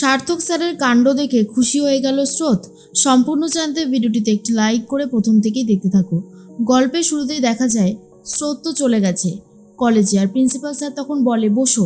সার্থক স্যারের কাণ্ড দেখে খুশি হয়ে গেল স্রোত। সম্পূর্ণ জানতে ভিডিওটিতে একটি লাইক করে প্রথম থেকেই দেখতে থাকো। গল্পের শুরুতেই দেখা যায়, স্রোত তো চলে গেছে। কলেজে আর প্রিন্সিপাল স্যার তখন বলে, বসো।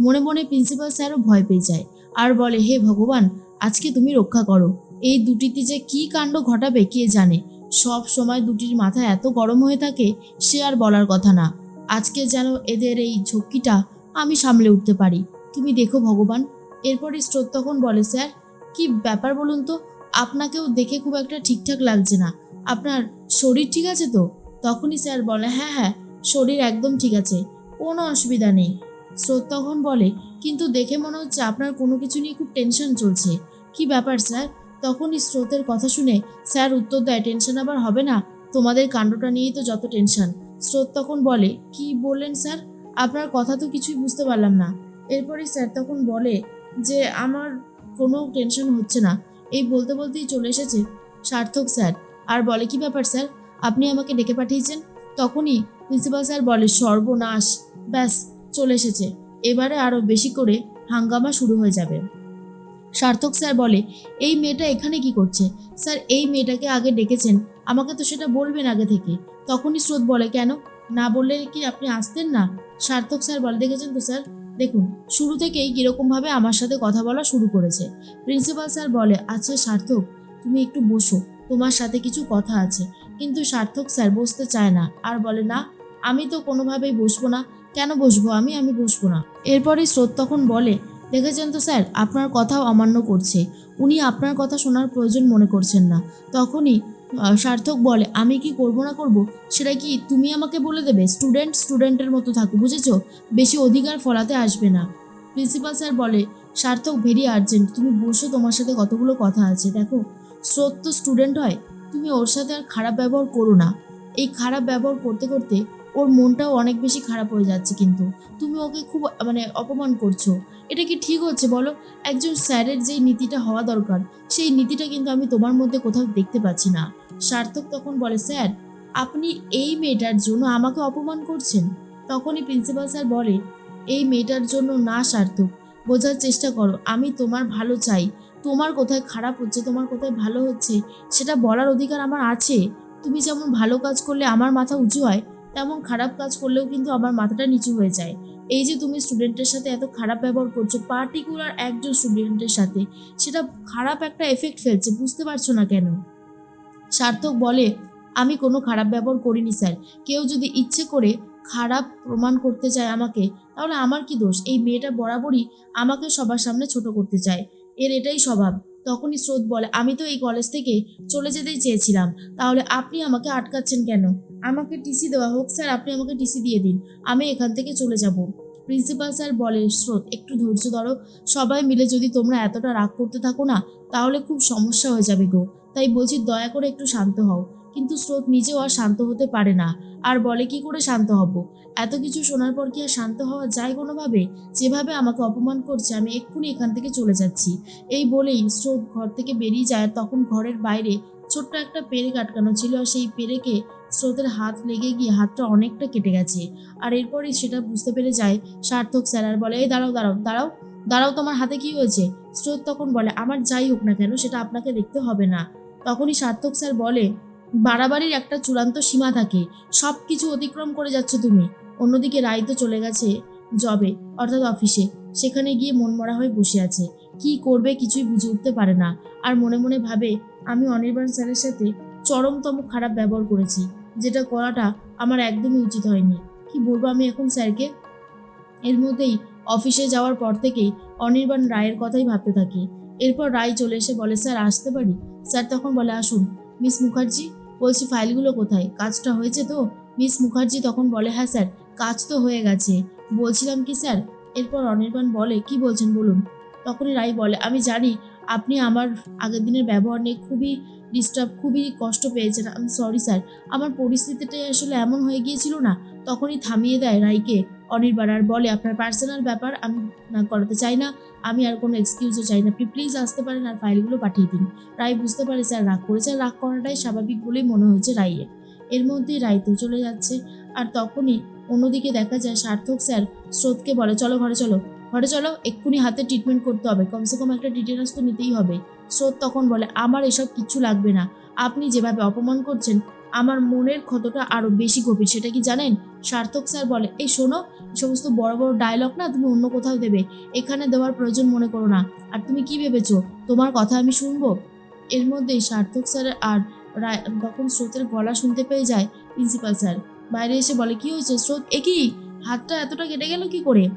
মনে মনে প্রিন্সিপাল স্যারও ভয় পেয়ে যায়। আর বলে, হে ভগবান, আজকে তুমি রক্ষা করো। এই দুটিতে যে কি কাণ্ড ঘটাবে কে জানে? সব সময় দুটির মাথা এত গরম হয়ে থাকে, সে আর বলার কথা না। আজকে যেন এদের এই ঝক্কিটা আমি সামলে উঠতে পারি। তুমি দেখো ভগবান এরপরই স্রোত তখন বলে, স্যার, কি ব্যাপার বলুন তো? আপনাকেও দেখে খুব একটা ঠিকঠাক লাগছে না। আপনার শরীর ঠিক আছে তো? তখনই স্যার বলে হ্যাঁ হ্যাঁ শরীর একদম ঠিক আছে, কোনো অসুবিধা নেই। স্রোত তখন বলে, কিন্তু দেখে মনে হচ্ছে আপনার কোনো কিছু নিয়ে খুব টেনশন চলছে। কি ব্যাপার, স্যার? তখনই স্রোতের কথা শুনে, স্যার, উত্তর দেয়, টেনশন আবার হবে না? তোমাদের কাণ্ডটা নিয়েই তো যত টেনশন। স্রোত তখন বলে, কি বললেন, স্যার? আপনার কথা তো কিছুই বুঝতে পারলাম না। এরপরে স্যার তখন বলে যে আমার কোনো টেনশন হচ্ছে না। এই বলতে বলতেই চলে এসেছে সার্থক স্যার। আর বলে কি ব্যাপার স্যার? আপনি আমাকে ডেকে পাঠিয়েছেন? তখনই প্রিন্সিপাল স্যার বলে, সর্বনাশ। ব্যাস, চলে এসেছে। এবারে আরও বেশি করে হাঙ্গামা শুরু হয়ে যাবে। সার্থক স্যার বলে, এই মেয়েটা এখানে কি করছে? স্যার, এই মেয়েটাকে আগে ডেকেছেন। আমাকে তো সেটা বলবেন আগে থেকে। তখনই স্রোত বলে, কেন? না বললে কি আপনি আসতেন না? সার্থক স্যার বলে, দেখেছেন তো স্যার দেখুন, শুরু থেকেই কীরকমভাবে আমার সাথে কথা বলা শুরু করেছে। প্রিন্সিপাল স্যার বলে আচ্ছা সার্থক, তুমি একটু বসো, তোমার সাথে কিছু কথা আছে। কিন্তু সার্থক স্যার বসতে চায় না, আর বলে, না, আমি তো কোনোভাবেই বসবো না। কেন বসবো আমি? আমি বসবো না। এরপরে স্রোত তখন বলে, দেখেছেন তো স্যার, আপনার কথাও অমান্য করছে। উনি আপনার কথা শোনার প্রয়োজন মনে করছেন না। তখনই সার্থক বলে, আমি কি করব না করব? সেটা কি তুমি আমাকে বলে দেবে? স্টুডেন্ট স্টুডেন্টের মতো থাকো, বুঝেছ? বেশি অধিকার ফলাতে আসবে না। প্রিন্সিপাল স্যার বলে, সার্থক ভেরি আর্জেন্ট তুমি বসে, তোমার সাথে কতগুলো কথা আছে, দেখো। স্রোত তো স্টুডেন্ট হয়। তুমি ওর সাথে আর খারাপ ব্যবহার করো না। এই খারাপ ব্যবহার করতে করতে ওর মনটাও অনেক বেশি খারাপ হয়ে যাচ্ছে কিন্তু। তুমি ওকে খুব মানে অপমান করছ। এটা কি ঠিক হচ্ছে বলো? একজন স্যারের যেই নীতিটা হওয়া দরকার, সেই নীতিটা কিন্তু আমি তোমার মধ্যে কোথাও দেখতে পাচ্ছি না। সার্থক তখন বলে, স্যার, আপনি এই মেয়েটার জন্য আমাকে অপমান করছেন? তখনই প্রিন্সিপাল স্যার বলে, এই মেয়েটার জন্য না সার্থক, বোঝার চেষ্টা করো, আমি তোমার ভালো চাই। তোমার কোথায় খারাপ হচ্ছে, তোমার কোথায় ভালো হচ্ছে, সেটা বলার অধিকার আমার আছে। তুমি যেমন ভালো কাজ করলে আমার মাথা উঁচু হয় তেমন খারাপ কাজ করলেও কিন্তু আমার মাথাটা নিচু হয়ে যায়। এই যে তুমি স্টুডেন্টের সাথে এত খারাপ ব্যবহার করছ পার্টিকুলার একজন স্টুডেন্টের সাথে, সেটা খারাপ একটা এফেক্ট ফেলছে, বুঝতে পারছ না কেন? সার্থক বলে, আমি কোনো খারাপ ব্যবহার করিনি স্যার। কেউ যদি ইচ্ছে করে খারাপ প্রমাণ করতে চায় আমাকে, তাহলে আমার কি দোষ? এই মেয়েটা বরাবরই আমাকে সবার সামনে ছোট করতে চায়। এর এটাই স্বভাব। তখনই স্রোত বলে, আমি তো এই কলেজ থেকে চলে যেতেই চেয়েছিলাম। তাহলে আপনি আমাকে আটকাচ্ছেন কেন? আমাকে টিসি দেওয়া হোক, স্যার, আপনি আমাকে টিসি দিয়ে দিন। আমি এখান থেকে চলে যাব। প্রিন্সিপাল স্যার বলে, স্রোত, একটু ধৈর্য ধরো। সবাই মিলে যদি তোমরা এতটা রাগ করতে থাকো না, তাহলে খুব সমস্যা হয়ে যাবে গো। তাই বলছি, দয়া করে একটু শান্ত হও। কিন্তু স্রোত নিজেও আর শান্ত হতে পারে না। আর বলে, কি করে শান্ত হব? এত কিছু শোনার পর কি আর শান্ত হওয়া যায় কোনোভাবে? যেভাবে আমাকে অপমান করছে, আমি এক্ষুনি এখান থেকে চলে যাচ্ছি। এই বলেই স্রোত ঘর থেকে বেরিয়ে যায়। তখন ঘরের বাইরে ছোট্ট একটা পেরেক আটকানো ছিল আর সেই পেরেকে স্রোতের হাত লেগে গিয়ে হাতটা অনেকটা কেটে গেছে। আর এরপরই সেটা বুঝতে পেরে যায় সার্থক স্যার আর বলে, এই দাঁড়াও দাঁড়াও দাঁড়াও দাঁড়াও, তোমার হাতে কি হয়েছে? স্রোত তখন বলে, আমার যাই হোক না কেন, সেটা আপনাকে দেখতে হবে না। তখনই সার্থক স্যার বলে বাড়াবাড়ির একটা চূড়ান্ত সীমা থাকে। সব কিছু অতিক্রম করে যাচ্ছ তুমি। অন্যদিকে রায় তো চলে গেছে জবে অর্থাৎ অফিসে সেখানে গিয়ে মনমরা হয়ে বসে আছে। কি করবে কিছুই বুঝে উঠতে পারে না। আর মনে মনে ভাবে, আমি অনির্বাণ স্যারের সাথে চরমতম খারাপ ব্যবহার করেছি, যেটা করাটা আমার একদমই উচিত হয়নি। কি বলব আমি এখন স্যারকে? এর মধ্যেই অফিসে যাওয়ার পর থেকেই অনির্বাণ রায়ের কথাই ভাবতে থাকি। এরপর রায় চলে এসে বলে, স্যার, আসতে পারি? স্যার তখন বলে, আসুন। মিস মুখার্জি বলছি, ফাইলগুলো কোথায়? কাজটা হয়েছে তো? মিস মুখার্জি তখন বলে হ্যাঁ স্যার, কাজ তো হয়ে গেছে। বলছিলাম কি স্যার? এরপর অনির্বাণ বলে, কি বলছেন বলুন? তখনই রায় বলে, আমি জানি আপনি আমার আগের দিনের ব্যবহার নিয়ে খুবই ডিস্টার্ব খুবই কষ্ট পেয়েছেন। আমি সরি স্যার, আমার পরিস্থিতিটাই আসলে এমন হয়ে গিয়েছিল না? তখনই থামিয়ে দেয় রায়কে অনির্বাণ আর বলে, আপনার পার্সোনাল ব্যাপার আমি না করাতে চাই না। আমি আর কোনো এক্সকিউজও চাই না। আপনি প্লিজ আসতে পারেন আর ফাইলগুলো পাঠিয়ে দিন। রায় বুঝতে পারে স্যার রাগ করেছে। রাগ করাটাই স্বাভাবিক বলেই মনে হয়েছে রায়ের। এর মধ্যেই রায় তো চলে যাচ্ছে। আর তখনই অন্যদিকে দেখা যায় সার্থক স্যার স্রোতকে বলে, চলো ঘরে চলো। ঘরে চলো, এক্ষুনি হাতে ট্রিটমেন্ট করতে হবে। কমসে কম একটা ডিটেলস তো নিতেই হবে। স্রোত তখন বলে, আমার এসব কিচ্ছু লাগবে না। আপনি যেভাবে অপমান করছেন আমার মনের ক্ষতটা আরও বেশি গভীর। সেটা কি জানেন? সার্থক স্যার বলে, এই শোনো সমস্ত বড় বড় ডায়লগ না তুমি অন্য কোথাও দেবে। এখানে দেওয়ার প্রয়োজন মনে করো না। আর তুমি কি ভেবেছো? তোমার কথা আমি শুনব? এর মধ্যেই সার্থক স্যার আর তখন স্রোতের গলা শুনতে পেয়ে যায় প্রিন্সিপাল স্যার। বাইরে এসে বলে, কি হয়েছে স্রোত? এ কি? হাতটা এতটা কেটে গেল কি করে?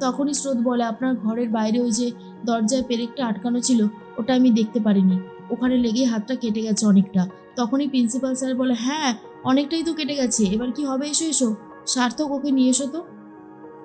তখনই স্রোত বলে, আপনার ঘরের বাইরে ওই যে দরজায় পেরেকটা আটকানো ছিল, ওটা আমি দেখতে পারিনি। ওখানে লেগে হাতটা কেটে গেছে অনেকটা। তখনই প্রিন্সিপাল স্যার বলে হ্যাঁ অনেকটাই তো কেটে গেছে, এবার কি হবে এসো এসো। সার্থক ওকে নিয়ে এসো তো।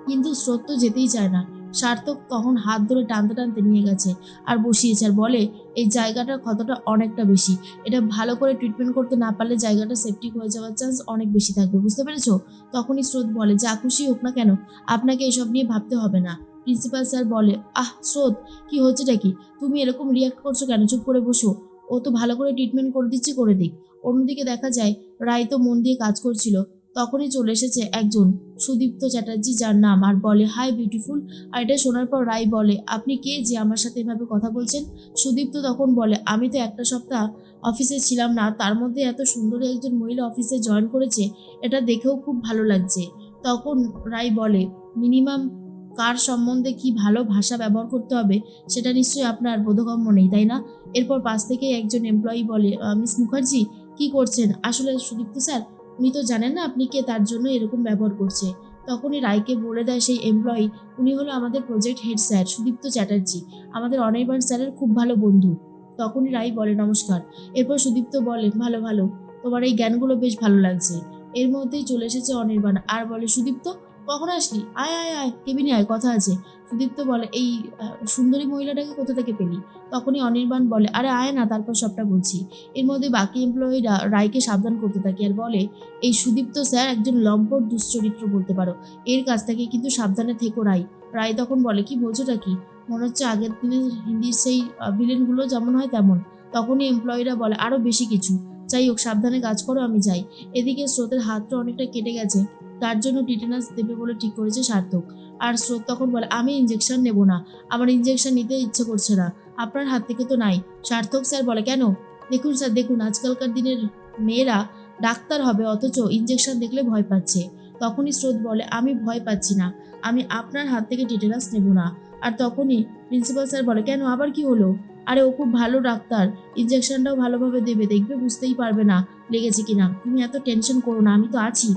কিন্তু স্রোত তো যেতেই চায় না। সার্থক তখন হাত ধরে টানতে টানতে নিয়ে গেছে আর বসিয়েছে আর বলে, এই জায়গাটার ক্ষতটা অনেকটা বেশি। এটা ভালো করে ট্রিটমেন্ট করতে না পারলে জায়গাটা সেপটিক হয়ে যাওয়ার চান্স অনেক বেশি থাকবে, বুঝতে পেরেছ? তখনই স্রোত বলে, যা খুশি হোক না কেন, আপনাকে এসব নিয়ে ভাবতে হবে না। প্রিন্সিপাল স্যার বলে, আহ, স্রোত, কি হচ্ছেটা কি? তুমি এরকম রিয়াক্ট করছ কেন? চুপ করে বসো। ও তো ভালো করে ট্রিটমেন্ট করে দিচ্ছে, করে দিক। অন্যদিকে দেখা যায়, রায় তো মন দিয়ে কাজ করছিল। তখনই চলে এসেছে একজন সুদীপ্ত চ্যাটার্জি যার নাম আর বলে, হাই বিউটিফুল আর এটা শোনার পর রায় বলে, আপনি কে যে আমার সাথে এভাবে কথা বলছেন? সুদীপ্ত তখন বলে, আমি তো একটা সপ্তাহ অফিসে ছিলাম না। তার মধ্যে এত সুন্দরী একজন মহিলা অফিসে জয়েন করেছে। এটা দেখেও খুব ভালো লাগছে। তখন রায় বলে মিনিমাম কার সম্বন্ধে কি ভালো ভাষা ব্যবহার করতে হবে, সেটা নিশ্চয়ই আপনার বোধগম্য নেই, তাই না? এরপর পাশ থেকে একজন এমপ্লয়ি বলে মিস মুখার্জি, কি করছেন? আসলে সুদীপ্ত স্যার, উনি তো জানেন না আপনি কে, তার জন্য এরকম ব্যবহার করছে। তখনই রায়কে বলে দেয় সেই এমপ্লয়ি উনি হলো আমাদের project head sir, Sudipta Chatterjee, আমাদের অনির্বাণ স্যারের খুব ভালো বন্ধু। তখনই রায় বলে, নমস্কার। এরপর সুদীপ্ত বলে, ভালো ভালো, তোমার এই জ্ঞানগুলো বেশ ভালো লাগছে। এর মধ্যেই চলে এসেছে অনির্বাণ, আর বলে, সুদীপ্ত কখন আসলি? আয় আয় আয় কেবিনে আয়, কথা আছে। সুদীপ্ত বলে, এই সুন্দরী মহিলাটাকে কোথা থেকে পেলি? তখনই অনির্বাণ বলে, আরে আয় না, তারপর সবটা বলছি। এর মধ্যে বাকি এমপ্লয়িরা রায়কে সাবধান করতে থাকে আর বলে, এই সুদীপ্ত স্যার একজন লম্পট দুশ্চরিত্র বলতে পারো। এর কাছ থেকে কিন্তু সাবধানে থেকো রায়। রায় তখন বলে, কি বলছোটা কি? মনে হচ্ছে আগের দিনের হিন্দির সেই ভিলেনগুলো যেমন হয় তেমন। তখনই এমপ্লয়িরা বলে আরও বেশি কিছু। যাই হোক, সাবধানে কাজ করো, আমি যাই। এদিকে স্রোতের হাতটা অনেকটা কেটে গেছে। তার জন্য টিটেনাস দেবে বলে ঠিক করেছে সার্থক। আর স্রোত তখন বলে, আমি ইঞ্জেকশন নেব না। আমার ইঞ্জেকশন নিতে ইচ্ছে করছে না। আপনার হাত থেকে তো নাই। সার্থক স্যার বলে, কেন? দেখুন স্যার, দেখুন, আজকালকার দিনের মেয়েরা ডাক্তার হবে, অথচ ইঞ্জেকশন দেখলে ভয় পাচ্ছে। তখনই স্রোত বলে, আমি ভয় পাচ্ছি না। আমি আপনার হাত থেকে টিটেনাস নেব না। আর তখনই প্রিন্সিপাল স্যার বলে, কেন? আবার কি হলো? আরে, ও খুব ভালো ডাক্তার। ইঞ্জেকশনটাও ভালোভাবে দেবে, দেখবে বুঝতেই পারবে না লেগেছে কিনা। তুমি এত টেনশন করো না, আমি তো আছি।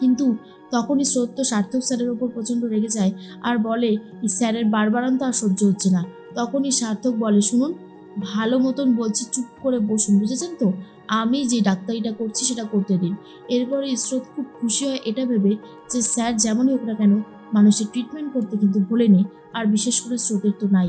কিন্তু তখনই স্রোত তো সার্থক স্যারের ওপর প্রচণ্ড রেগে যায় আর বলে, স্যারের বারবারান্ত আর সহ্য হচ্ছে না। তখনই সার্থক বলে, শুনুন, ভালো মতন বলছি, চুপ করে বসুন, বুঝেছেন তো? আমি যে ডাক্তারিটা করছি সেটা করতে দিন। এরপরে স্রোত খুব খুশি হয় এটা ভেবে যে স্যার যেমনই হোক না কেন, মানুষের ট্রিটমেন্ট করতে কিন্তু ভোলেনি, আর বিশেষ করে স্রোতের তো নাই।